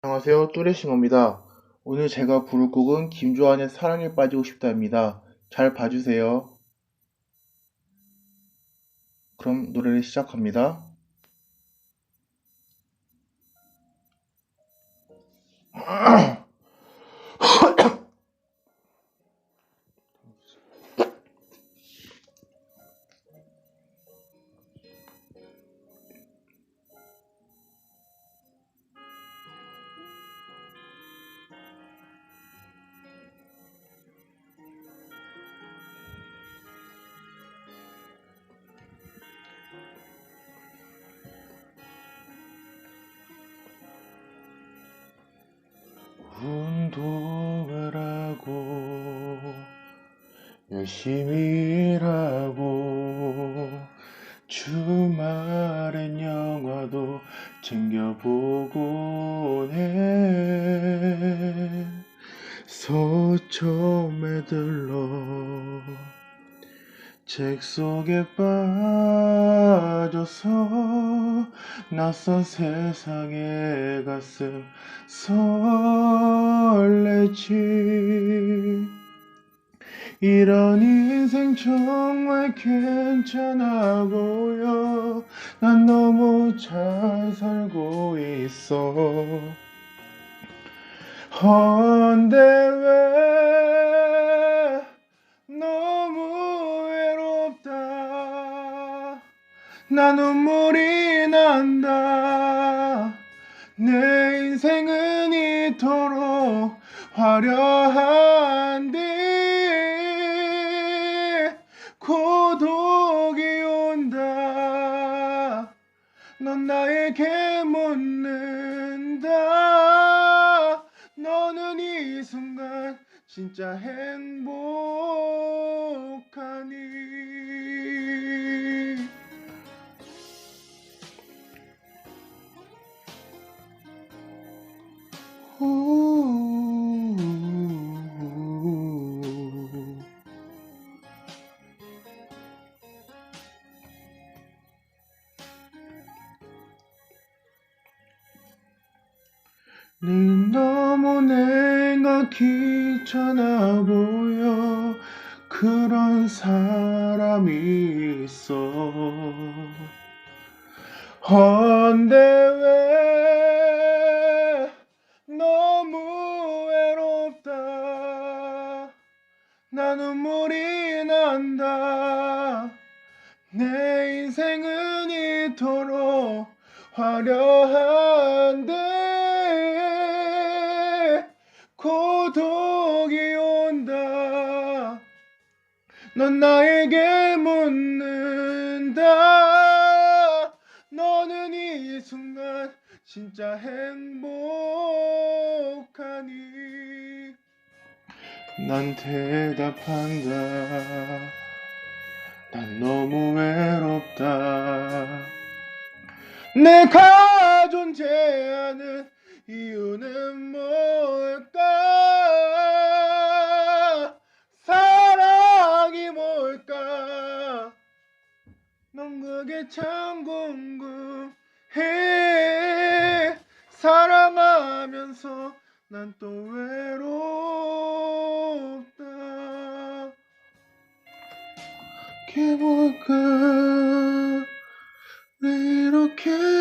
안녕하세요. 뚜레싱어입니다. 오늘 제가 부를 곡은 김조한의 사랑에 빠지고 싶다입니다. 잘 봐주세요. 그럼 노래를 시작합니다. 운동을 하고 열심히 일하고 주말엔 영화도 챙겨보곤 해. 서점에 들러 책 속에 빠져서 낯선 세상에 가슴 설 이런 인생 정말 괜찮아 보여. 난 너무 잘 살고 있어. 헌데 왜 너무 외롭다? 나 눈물이 난다. 내 이토록 화려한데 고독이 온다. 넌 나에게 묻는다. 너는 이 순간 진짜 행복하니 네 너무 내가 귀찮아 보여 그런 사람이 있어. 헌데 왜 너무 외롭다? 나 눈물이 난다. 내 인생은 이토록 화려한데 고독이 온다. 넌 나에게 묻는다. 너는 이 순간 진짜 행복하니. 난 대답한다. 난 너무 외롭다. 내가 존재하는 이유는 뭘까? 사랑이 뭘까? 넌 그게 참 궁금해. 사랑하면서 난 또 외롭다. 그게 뭘까? 왜 이렇게